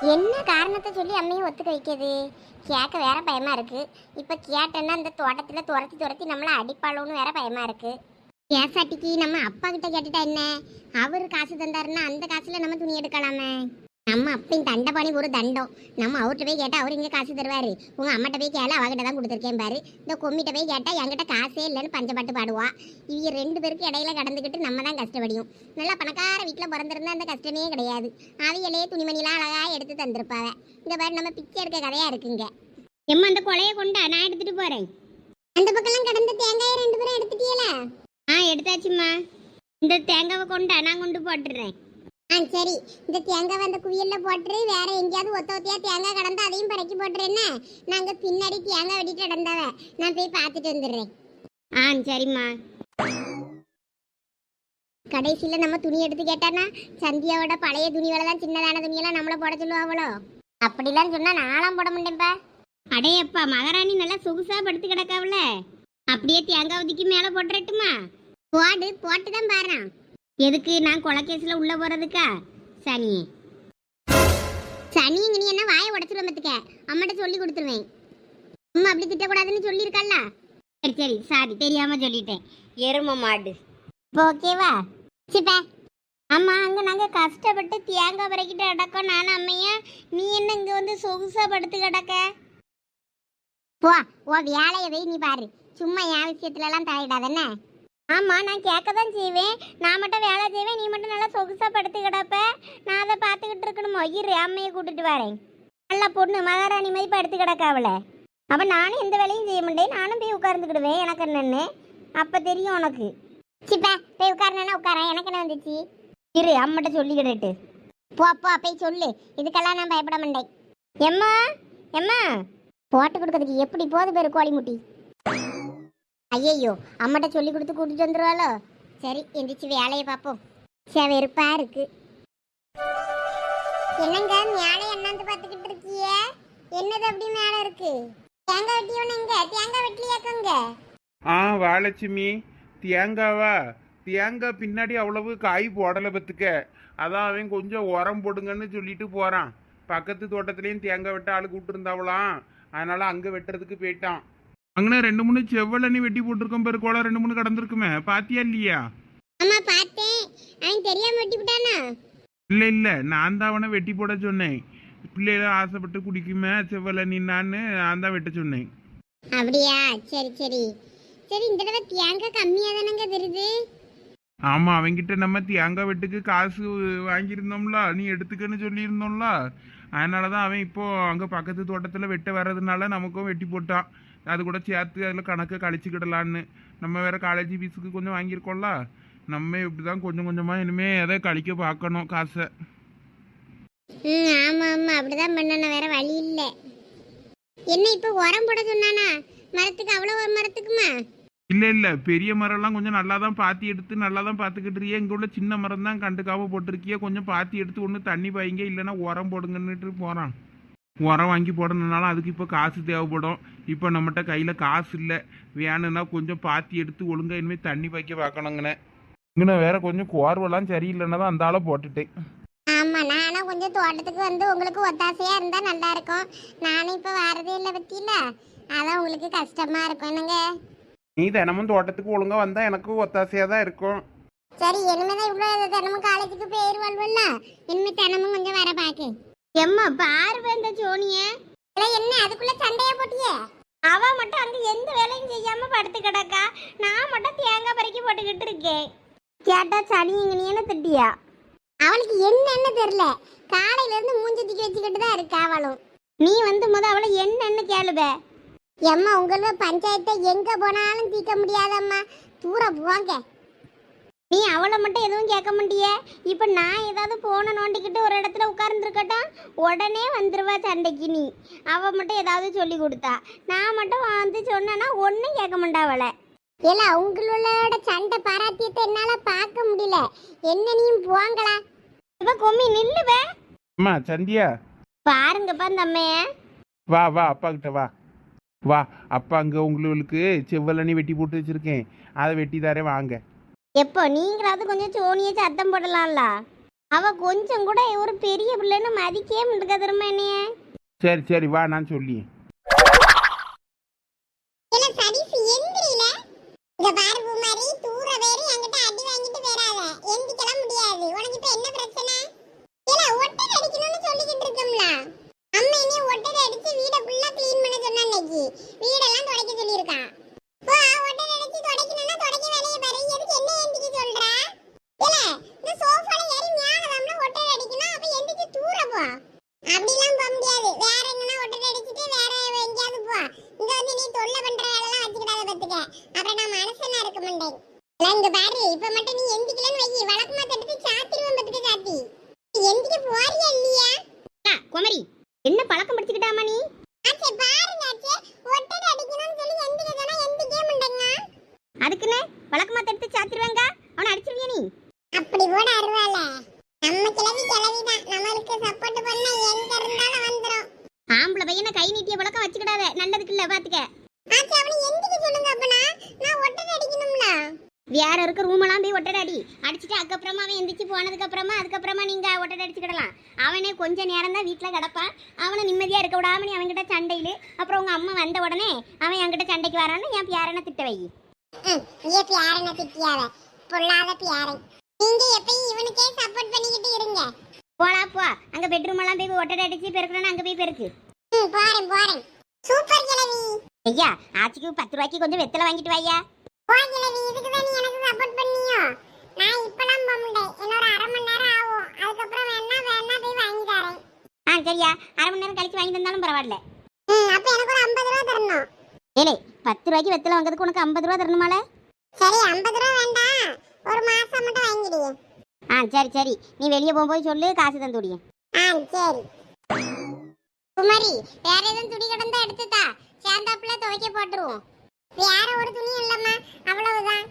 என்ன காரணத்தை சொல்லி அம்மையும் ஒத்துக்க வைக்கிறது கேட்க வேற பயமா இருக்கு. இப்போ கேட்டேன்னா அந்த தோட்டத்தில் துரத்தி துரத்தி நம்மளை அடிப்பாளோன்னு வேற பயமா இருக்கு. கேசாட்டிக்கு நம்ம அப்பா கிட்ட கேட்டுட்டா என்ன? அவர் காசு தந்தாருன்னா அந்த காசுல நம்ம துணி எடுக்கலாமே. நம்ம அப்பையும் தண்டபாணி ஒரு தண்டம். நம்ம அவர்கிட்ட போய் கேட்டா அவர் இங்க காசு தருவாரு. உங்க அம்மாட்ட போய் கேள அவகிட்ட தான் கொடுத்துருக்கேன் பாரு. இந்த கொம்மிட்ட போய் கேட்டா என்கிட்ட காசே இல்லைன்னு பஞ்சப்பாட்டு பாடுவா. இவங்க ரெண்டு பேருக்கு இடையில கடந்துக்கிட்டு நம்ம தான் கஷ்டப்படியும். நல்லா பணக்கார வீட்டில் பிறந்திருந்தா அந்த கஷ்டமே கிடையாது. அவையிலே துணிமணிலாம் அழகா எடுத்து தந்திருப்பாவ. இந்த மாதிரி நம்ம பிச்சை எடுக்க கதையா இருக்குங்க எம்மா அந்த கொலையை கொண்டா? நான் எடுத்துட்டு போறேன். அந்த பக்கம்லாம் கடந்த தேங்காயை ரெண்டு பேரும் எடுத்துட்டீங்கள ஆ எடுத்தாச்சும்மா. இந்த தேங்காவை கொண்டா நான் கொண்டு போட்டுறேன். ஆ சரி. இந்த தேங்காய் வந்த குவியல்ல போட்டுரு. வேற எங்கேயாவது ஒத்த ஒத்தையா தேங்காய் கடந்து அதையும் பறக்கி போட்டுருன்னு நாங்க பின்னாடி தேங்காய் வெட்டிட்டு நடந்தவ. நான் போய் பார்த்துட்டு வந்துடுறேன். ஆ சரிம்மா. கடைசியில் நம்ம துணி எடுத்து கேட்டானா சந்தியாவோட பழைய துணி வேலை தான் சின்னதான துணியெல்லாம் நம்மள போட சொல்லுவாங்களோ? அப்படிலாம் சொன்னா நானும் போட மாட்டேன்ப்பா அடையப்பா மகாராணி நல்லா சொகுசா படுத்து கிடக்காவல. அப்படியே தேங்காய் உதிக்கி மேலே போட்டுறட்டுமா? போடு போட்டு தான் பாரு எதுக்கு நான் கொலைக்கேஸில் உள்ள போறதுக்கா? சனி. சனி நீ என்ன வாயை உடச்சிருவேன் பத்துக்க. அம்மாட்ட சொல்லி கொடுத்துருவேன். அம்மா அப்படி திட்டக்கூடாதுன்னு சொல்லியிருக்கல்ல சரி சரி. சாரி தெரியாம சொல்லிட்டேன். எரும மாடு. இப்போ ஓகேவா சிப்பா அம்மா அங்கே நாங்கள் கஷ்டப்பட்டு தேங்காய் பறக்கிட்டு அடக்கம் நானும் அம்மையா நீ என்ன இங்கே வந்து சொகுசா படுத்து கிடக்க? போ ஓ வேலையை வை நீ பாரு. சும்மா என் விஷயத்துலலாம் எல்லாம் ஆமாம் நான் கேட்க தான் செய்வேன். நான் மட்டும் வேலை செய்வேன் நீ மட்டும் நல்லா சொகுசாக படுத்து கிடப்ப. நான் அதை பார்த்துக்கிட்டு இருக்கணுமோ? இரு அம்மையை கூட்டிட்டு வரேன். நல்ல பொண்ணு மகாராணி மாதிரி படுத்து கிடக்க அப்போ நானும் எந்த வேலையும் செய்ய மாட்டேன் நானும் போய் உட்கார்ந்துக்கிடுவேன் எனக்கு என்னென்னு. அப்போ தெரியும் உனக்கு. சிப்பா போய் உட்காரனா உட்காரன். எனக்கு என்ன வந்துச்சு? இரு அம்மட்ட சொல்லிக்கிட்டு போ போ போய் சொல்லு. இதுக்கெல்லாம் நான் பயப்பட மாட்டேன். எம்மா எம்மா. போட்டு கொடுக்கறதுக்கு எப்படி போது பேர் கோழி முட்டி ஐயையோ அம்மாட்ட சொல்லி கொடுத்து கூட்டிட்டு வந்துருவாளோ? சரி எந்திரிச்சு வேலையை பார்ப்போம். செவருப்பா இருக்கு. என்னங்க மேலே என்னாந்து பார்த்துக்கிட்டு இருக்கிய? என்னது அப்படி மேலே இருக்கு? தேங்காய் வெட்டியவனுங்க தேங்காய் வெட்டிலியாக்கங்க? ஆ வாலட்சுமி தேங்காவா? தேங்காய் பின்னாடி அவ்வளவு காய் போடலை பத்துக்க. அதான் அவன் கொஞ்சம் உரம் போடுங்கன்னு சொல்லிட்டு போகிறான் பக்கத்து தோட்டத்துலேயும் தேங்காய் வெட்ட ஆள் கூப்பிட்டுருந்தாவலாம் அதனால் அங்கே வெட்டுறதுக்கு போயிட்டான். அங்கனே ரெண்டு மூணு செவ்வளனி வெட்டி போட்டிருக்கோம் பேரு கோலம் ரெண்டு மூணு கடந்திருக்குமே. பாத்தியா இல்லையா? ஆமா பார்த்தேன். அவன் தெரியாம வெட்டி விட்டானா இல்லை இல்லை. நான் தான் அவனை வெட்டி போட சொன்னேன். பிள்ளைகள் ஆசைப்பட்டு குடிக்குமே செவ்வளனி நான் நான் தான் வெட்ட சொன்னேன். அப்படியா? சரி சரி. சரி இந்த தடவை தேங்காய் கம்மியா தானங்க தெரியுது ஆமா அவன்கிட்ட நம்ம தேங்காய் வெட்டுக்கு காசு வாங்கியிருந்தோம்ல நீ எடுத்துக்கன்னு சொல்லியிருந்தோம்ல. அதனால தான் அவன் இப்போ அங்கே பக்கத்து தோட்டத்தில் வெட்ட வர்றதுனால நமக்கும் வெட்டி போட்டான். அது கூட சேர்த்து அதில் கணக்கு கழிச்சுக்கிடலான்னு. நம்ம வேற காலேஜ் ஃபீஸுக்கு கொஞ்சம் வாங்கியிருக்கோம்ல? நம்ம இப்படி தான் கொஞ்சம் கொஞ்சமாக இனிமேல் எதை கழிக்க பார்க்கணும் காசை. ம் ஆமா ஆமா. அப்படிதான் பண்ணணும். வேற வழி இல்ல. என்ன இப்ப உரம் போட சொன்னானா? மரத்துக்கு அவ்வளவு ஒரு மரத்துக்குமா? இல்லை இல்லை. பெரிய மரம்லாம் கொஞ்சம் நல்லா தான் பாத்தி எடுத்து நல்லா தான் பார்த்துக்கிட்டு இருக்கியே. இங்கே உள்ள சின்ன மரம் தான் கண்டுக்காம போட்டிருக்கியே. கொஞ்சம் பாத்தி எடுத்து ஒன்று தண்ணி பாய்ங்க. இல்லைன்னா உரம் போடுங்கன்னுட்டு போகிறான் உரம் வாங்கி போடணுனாலும் அதுக்கு இப்போ காசு தேவைப்படும். இப்போ நம்மகிட்ட கையில் காசு இல்லை. வேணும்னா கொஞ்சம் பாத்தி எடுத்து ஒழுங்கா இனிமேல் தண்ணி பாய்க்க பார்க்கணுங்கண்ணே இங்கண்ணே வேற கொஞ்சம் கோர்வெல்லாம் சரியில்லைன்னா தான் அந்த ஆளை போட்டுட்டேன். ஆமா நானும் கொஞ்சம் தோட்டத்துக்கு வந்து உங்களுக்கு ஒத்தாசையா இருந்தா நல்லா இருக்கும். நானும் இப்ப வரதே இல்லை பத்தியில. அதான் உங்களுக்கு கஷ்டமா இருக்கும். என்னங்க? நீ தினமும் தோட்டத்துக்கு ஒழுங்கா வந்தால் எனக்கு ஒத்தாசையாக தான் இருக்கும். சரி இனிமேதான் இவ்வளவு தினமும் காலேஜுக்கு பேர் வாழ்வல்ல இனிமே தினமும் கொஞ்சம் வர பாக்கு எம்மா பாரு இந்த ஜோனிய. என்ன அதுக்குள்ள சண்டைய போட்டியே? அவ மட்டும் அங்க எந்த வேலையும் செய்யாம படுத்து கிடக்கா? நான் மட்டும் தேங்காய் பறிக்கி போட்டுக்கிட்டு இருக்கேன். கேட்டா சனி இங்கனியன்னு திட்டியா? அவளுக்கு என்னன்னு தெரியல. காலையில இருந்து மூஞ்சி தூக்கி வச்சுக்கிட்டு தான் இருக்கா அவளும். நீ வந்து முத அவளை என்னன்னு கேளுப எம்மா உங்களோட பஞ்சாயத்தை எங்க போனாலும் தீர்க்க முடியாதம்மா. தூர போங்க. நீ அவளை மட்டும் எதுவும் கேட்க மாட்டியே? இப்போ நான் ஏதாவது போன நோண்டிக்கிட்டு ஒரு இடத்துல உட்கார்ந்துருக்கட்டும் உடனே வந்துருவா சண்டைக்கு நீ. அவ மட்டும் ஏதாவது சொல்லி கொடுத்தா. நான் மட்டும் வந்து சொன்னேன்னா ஒன்றும் கேட்க மாட்டா அவளை. இல்ல உங்களோட சண்டை பாராட்டியத்தை என்னால பார்க்க முடியல. என்ன நீயும் போங்களா இப்ப கொம்மி நில்லுவே. அம்மா சந்தியா. பாருங்கப்பா இந்த அம்மைய வா வா அப்பா கிட்ட வா. வா அப்பா அங்கே உங்களுக்கு செவ்வலனி வெட்டி போட்டு வச்சிருக்கேன். அதை வெட்டி தரேன் வாங்க. எப்போ? நீங்களாவது கொஞ்சம் சோனியை சத்தம் போடலாம்ல. அவ கொஞ்சம் கூட ஒரு பெரிய பிள்ளைன்னு மதிக்கவே முடிக்க திரும்ப என்னைய? சரி சரி வா நான் சொல்லி வீடெல்லாம் துடைக்க சொல்லியிருக்கா. சொல்ற இல்ல இந்த சோஃபால ஏறி மேலதாம்ல ஒட்டடை அடிக்கணும் அப்ப எந்திரிச்சு தூர போ. அப்படிலாம் போக முடியாது. வேற எங்கன்னா ஒட்டடை அடிச்சுட்டு வேற எங்கேயாவது போ. இங்க வந்து நீ தொல்லை பண்ற வேலைலாம் வச்சுக்கிடாத பத்துக்க. அப்புறம் நான் மனசனா இருக்க மாட்டேன் இல்ல, இங்க பாரு இப்ப மட்டும் நீ எந்திக்கலன்னு வை. வழக்கமா தடுத்து சாத்திருவேன் பத்துக்க சாத்தி. எந்திக்க போறியா இல்லையா? அக்கா, குமரி என்ன பழக்கம் படிச்சுக்கிட்டாமா நீ? ஆச்சே பாருங்க ஆச்சே. ஒட்டடை அடிக்கணும்னு சொல்லி எந்திக்க சொன்னா எந்திக்கவே மாட்டேங்க அதுக்குன்னு வழக்கமா சாத்திருவாங்க அவனை அடிச்சிருவியா நீ அப்படி கூட அருவால நம்ம கிளவி கிளவிதான் நம்மளுக்கு சப்போர்ட் பண்ண எங்க இருந்தாலும் வந்துரும் ஆம்பளை பையனை கை நீட்டிய பழக்கம் வச்சுக்கிடாத நல்லதுக்கு இல்ல பாத்துக்க ஆச்சே அவனை எந்திக்க சொல்லுங்க அப்பனா நான் ஒட்டடை அடிக்கணும்ல வேற இருக்க ரூம் எல்லாம் போய் ஒட்டடை அடி அடிச்சுட்டு அதுக்கப்புறமா அப்புறமா அதுக்கப்புறமா நீங்க ஒட்டடை அடிச்சுக்கிடலாம். அவனே கொஞ்ச நேரம் தான் வீட்டுல கிடப்பான். அவனை நிம்மதியா இருக்க விடாம நீ அவன்கிட்ட சண்டையில. அப்புறம் உங்க அம்மா வந்த உடனே அவன் என்கிட்ட சண்டைக்கு வரான்னு என் பேரனை திட்ட வை. ஏ பியாரனை திட்டியாவ. பொல்லாத பியாரை. நீங்க எப்பயும் இவனுக்கே சப்போர்ட் பண்ணிக்கிட்டு இருங்க. போலா போ. அங்க பெட்ரூம் எல்லாம் போய் ஒட்டடை அடிச்சு பெருக்கணும்னு அங்க போய் பெருக்கு. ம் போறேன் சூப்பர் கிழவி. ஐயா ஆச்சிக்கு பத்து ரூபாய்க்கு கொஞ்சம் வெத்தலை வாங்கிட்டு வாயா போ கிழவி இதுக்கு தான் நீ எனக்கு சப்போர்ட் பண்ணியோ? நான் இப்பலாம் போக முடியாது இன்னொரு அரை மணி நேரம் ஆகும். அதுக்கப்புறம் வேணா வேணா போய் வாங்கி தரேன். ஆ சரியா. அரை மணி நேரம் கழிச்சு வாங்கி தந்தாலும் பரவாயில்ல. ம் அப்ப எனக்கு ஒரு ஐம்பது ரூபா தரணும். ஏலே பத்து ரூபாய்க்கு வெத்தலை வாங்குறதுக்கு உனக்கு ஐம்பது ரூபா தரணுமால? சரி ஐம்பது ரூபா வேண்டாம். ஒரு மாசம் மட்டும் வாங்கிடுங்க ஆ சரி சரி. நீ வெளியே போகும்போது சொல்லு காசு தந்து விடிய ஆ சரி. குமாரி வேற எதுவும் துணி கிடந்தா எடுத்துதா சேர்ந்தாப்புல துவைக்க போட்டுருவோம். வேற ஒரு துணி இல்லம்மா. அவ்வளவுதான்.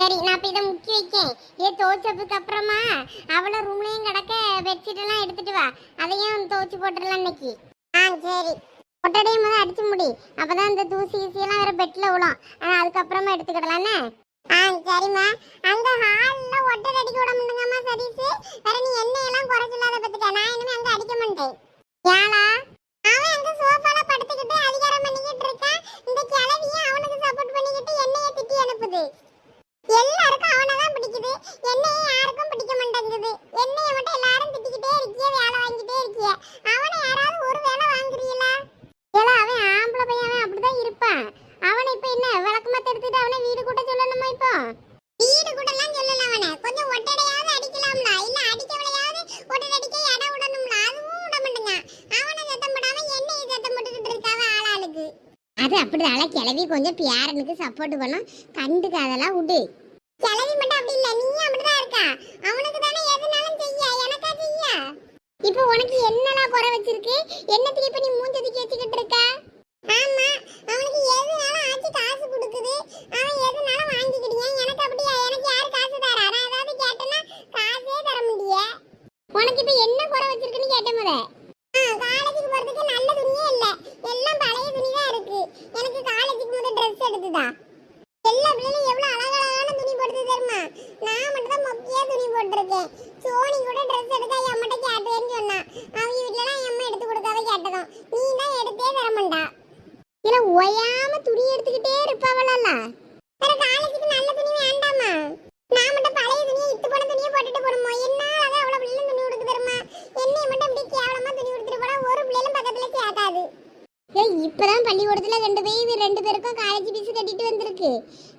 சரி நான் இப்போ இதை முக்கி வைக்கேன். ஏ துவைச்சதுக்கு அப்புறமா அவள ரூம்லயும் கிடக்க பெட்ஷீட் எல்லாம் எடுத்துட்டு வா. அதையும் துவைச்சு போட்டுடலாம் இன்னைக்கு. ஆ சரி. ஒட்டடையும் முதல் அடிச்சு முடி. அப்பதான் இந்த தூசி கீசி எல்லாம் வேற பெட்ல விழும். ஆனா அதுக்கப்புறமா எடுத்துக்கிடலான்னு ஆ சரிம்மா. அங்க ஹால்ல ஒட்டடை அடிக்க விட மாட்டேங்கம்மா சதீஷ்? வேற நீ எண்ணெயெல்லாம் குறைச்சில்லாத பத்துக்க நான் இனிமே அங்க அடிக்க மாட்டேன். ஏலா அவன் அங்க சோஃபால படுத்துக்கிட்டு அதிகாரம் பண்ணிக்கிட்டு இருக்கான். இந்த கிழவியும் அவனுக்கு சப்போர்ட் பண்ணிக்கிட்டு என்னைய திட்டி அனுப்புது. எல்லாருக்கும் அவனை தான் பிடிக்குது என்னைய யாருக்கும் பிடிக்க மாட்டேங்குது என்னைய மட்டும் எல்லாரும் திட்டிக்கிட்டே இருக்கிய வேலை வாங்கிட்டே இருக்கிய அவனை யாராவது ஒரு வேலை வாங்குறீங்களா ஏலா அவன் ஆம்பளை பையன் அவன் அப்படிதான் இருப்பான் அவனை இப்ப என்ன விளக்கமா எடுத்துட்டு அவனை வீடு கூட்ட சொல்லணுமா இப்போ வீடு கூடலாம் சொல்லல அவனை கொஞ்சம் ஒட்டடையாவது அடிக்கலாம்ல இல்ல அடிக்கவளையாவது ஒட்டடை அடிக்க இடம் விடணும்ல அதுவும் விட மாட்டேங்க அவனை சத்தம் போடாம என்னைய சத்தம் போட்டுக்கிட்டு இருக்காவ ஆளாளுக்கு அது அப்படிதான். கிளவி கொஞ்சம் பியாரனுக்கு சப்போர்ட் பண்ணும். கண்டுக்கு அதெல்லாம் விடு. கிளவி மட்டும் அப்படி இல்ல. நீ அப்படிதான் இருக்கா? அவனுக்கு தானே எதுனாலும் செய்ய? எனக்கா செய்ய? இப்போ உனக்கு என்னெல்லாம் குறை வச்சிருக்கு? என்ன இப்ப நீ மூஞ்சது தூக்கி வச்சுக்கிட்டு இருக்க? ஆமா. அவனுக்கு எதுனாலும் ஆச்சு காசு கொடுக்குது. அவன் எதுனாலும் வாங்கிக்கிட்டியா எனக்கு அப்படியா எனக்கு யாரு காசு தரா நான் ஏதாவது கேட்டேன்னா காசே தர முடியே உனக்கு இப்ப என்ன குறை வச்சிருக்குன்னு கேட்டேன் முத காலேஜுக்கு போறதுக்கு நல்ல துணியே இல்ல எல்லாம் பழைய துணி தான் இருக்கு எனக்கு காலேஜுக்கு முத ட்ரெஸ் எடுத்துதா எல்லா பிள்ளைகளும் எவ்வளவு அழகழகான துணி போடுது தெரியுமா நான் மட்டும் தான் மொக்கையா துணி போட்டிருக்கேன் சோனி கூட ட்ரெஸ் எடுத்தா எம்மட்ட கேட்டேன்னு சொன்னா அவங்க வீட்டுலலாம் எம்மா எடுத்து கொடுக்காத கேட்டதும் நீ தான் எடுத்தே தர மாட்டா இல்ல துணி எடுத்துக்கிட்டே இருப்பாவளல்ல வேற காலேஜுக்கு நல்ல துணி வேண்டாமா? நான் மட்டும் பழைய துணி இத்து போன துணியை போட்டுட்டு போடுமோ என்னால தான் அவ்வளவு பிள்ளைங்க துணி கொடுக்கு தருமா? என்னைய மட்டும் இப்படி கேவலமா துணி கொடுத்துட்டு போனா ஒரு பிள்ளைகளும் பக்கத்துல கேட்காது ஏய் இப்பதான் பள்ளிக்கூடத்துல ரெண்டு பேர் ரெண்டு பேருக்கும் காலேஜ் ஃபீஸ் கட்டிட்டு வந்திருக்கு.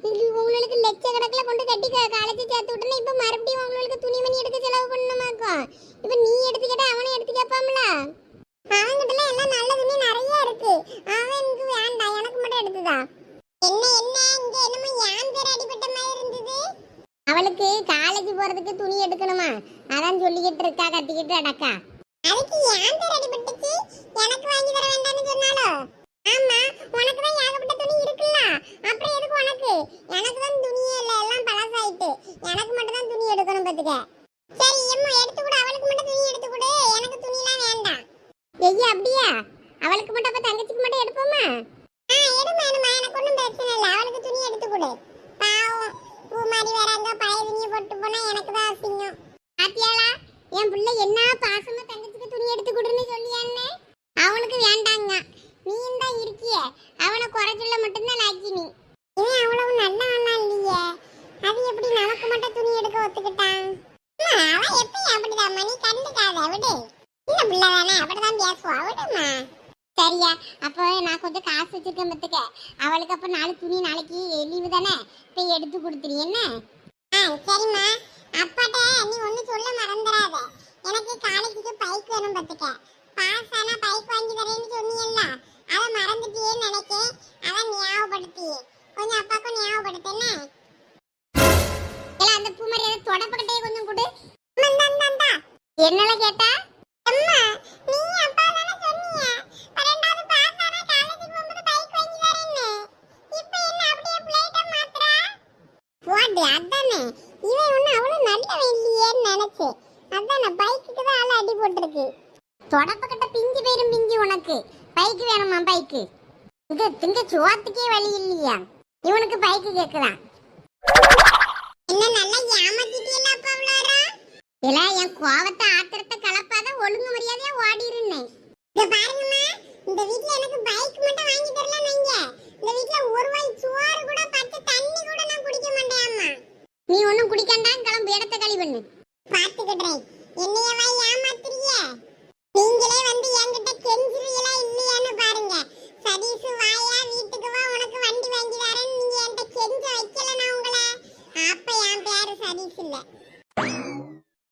உங்களுக்கு உங்களுக்கு கணக்குல கொண்டு கட்டி காலேஜ் சேர்த்து விட்டுனா இப்போ மறுபடியும் உங்களுக்கு துணிமணி எடுக்க செலவு பண்ணணுமாக்கும்? இப்போ நீ எடுத்துக்கிட்டா அவனை எடுத்து கேட்பாம்ல அவன்கிட்ட எல்லாம் நல்ல துணி நிறைய இருக்கு அவனுக்கு வேண்டாம் எனக்கு மட்டும் எடுத்துதா என்ன என்ன இங்க என்னமோ யான் பேர் அடிபட்ட மாதிரி இருந்தது அவளுக்கு காலேஜ் போறதுக்கு துணி எடுக்கணுமா? அதான் சொல்லிக்கிட்டு இருக்கா கத்திக்கிட்டு அடக்கா அதுக்கு யான் பேர் அடிபட்டுச்சு? எனக்கு வாங்கி தர வேண்டாம்னு சொன்னாலோ? ஆமா உனக்கு தான் ஏகப்பட்ட துணி இருக்குல்ல. அப்புறம் எதுக்கு உனக்கு? எனக்கு தான் துணியே இல்ல எல்லாம் பழசாயிட்டு. எனக்கு மட்டும் தான் துணி எடுக்கணும் பாத்துக்க. சரி எம்மா எடுத்து கூட. அவளுக்கு மட்டும் துணி எடுத்து கொடு. எனக்கு துணிலாம் வேண்டாம். ஐயா அப்படியா? அவளுக்கு மட்டும் அப்ப தங்கச்சிக்கு மட்டும் எடுப்போமா? ஆ எடுமா எடுமா. எனக்கு ஒன்றும் பிரச்சனை இல்லை. அவளுக்கு துணி எடுத்து கொடு. மாதிரி வேற அங்க பழைய துணியை போட்டு போனா எனக்கு தான் அசிங்கம். பாத்தியாளா? என் என்ன பாசமா தங்கச்சிக்கு துணி எடுத்து கொடுன்னு சொல்லியான்னு? அவனுக்கு வேண்டாங்க. நீ தான் இருக்கிய. அவனை குறை சொல்ல மட்டும்தான் லாக்கி நீ. இவன் அவ்வளவு நல்ல ஆளா இல்லையே. அது எப்படி நமக்கு மட்டும் துணி எடுக்க ஒத்துக்கிட்டான்? அவன் எப்பயும் அப்படிதான் மணி கண்டுக்காத விடு. சின்ன பிள்ளை தானே அப்படிதான் பேசுவா. விடுமா சரியா? அப்போ நான் கொஞ்சம் காசு வச்சிருக்கேன் பத்துக்க. அவளுக்கு அப்ப நாலு துணி நாளைக்கு லீவு தானே? போய் எடுத்து கொடுத்துரு என்ன? ஆ சரிம்மா. அப்பாட்ட நீ ஒண்ணு சொல்ல மறந்துடாத. எனக்கு காலேஜுக்கு பைக் வேணும் பத்துக்க. பாஸ் ஆனா பைக் வாங்கி தரேன்னு சொன்னீங்கல்ல அதை மறந்துட்டியேன்னு நினைக்கேன் அதான் ஞாபகப்படுத்தி. கொஞ்சம் அப்பாக்கும் ஞாபகப்படுத்தேன்னு அந்த பூமரி அதை தொடப்பக்கிட்டே கொஞ்சம் கொடு. என்னல கேட்டா? அம்மா நீ அப்பா தானே சொன்னீங்க ரெண்டாவது பாஸ் ஆனா காலேஜுக்கு போகும்போது பைக் வாங்கி தரேன்னு இப்போ என்ன அப்படியே பிளேட்ட மாத்துறா போடு அதானே இவன் ஒன்றும் அவ்வளோ நல்லவன் இல்லையேன்னு நினைச்சேன் அதானே பைக்குக்கு தான் ஆள் அடி போட்டிருக்கு. தொடப்பக்கிட்ட பிஞ்சு பேரும் பிஞ்சு உனக்கு. பைக்கு வேணுமா பைக்கு இது திங்க சோத்துக்கே வழி இல்லையா? இவனுக்கு பைக்கு கேக்குதான் என்ன நல்லா ஏமாத்திட்டீங்களா அப்பா இல்ல என் கோவத்தை ஆத்திரத்தை கலப்பாத ஒழுங்கு மரியாதையா ஓடிருந்தேன் இங்க பாருங்கம்மா இந்த வீட்ல எனக்கு பைக் மட்டும் வாங்கி தரல நீங்க இந்த வீட்ல ஒரு வாய் சோறு கூட பச்சை தண்ணி கூட நான் குடிக்க மாட்டேன் அம்மா. நீ ஒண்ணும் குடிக்கண்டாம் கிளம்பு இடத்த கழிவு பண்ணு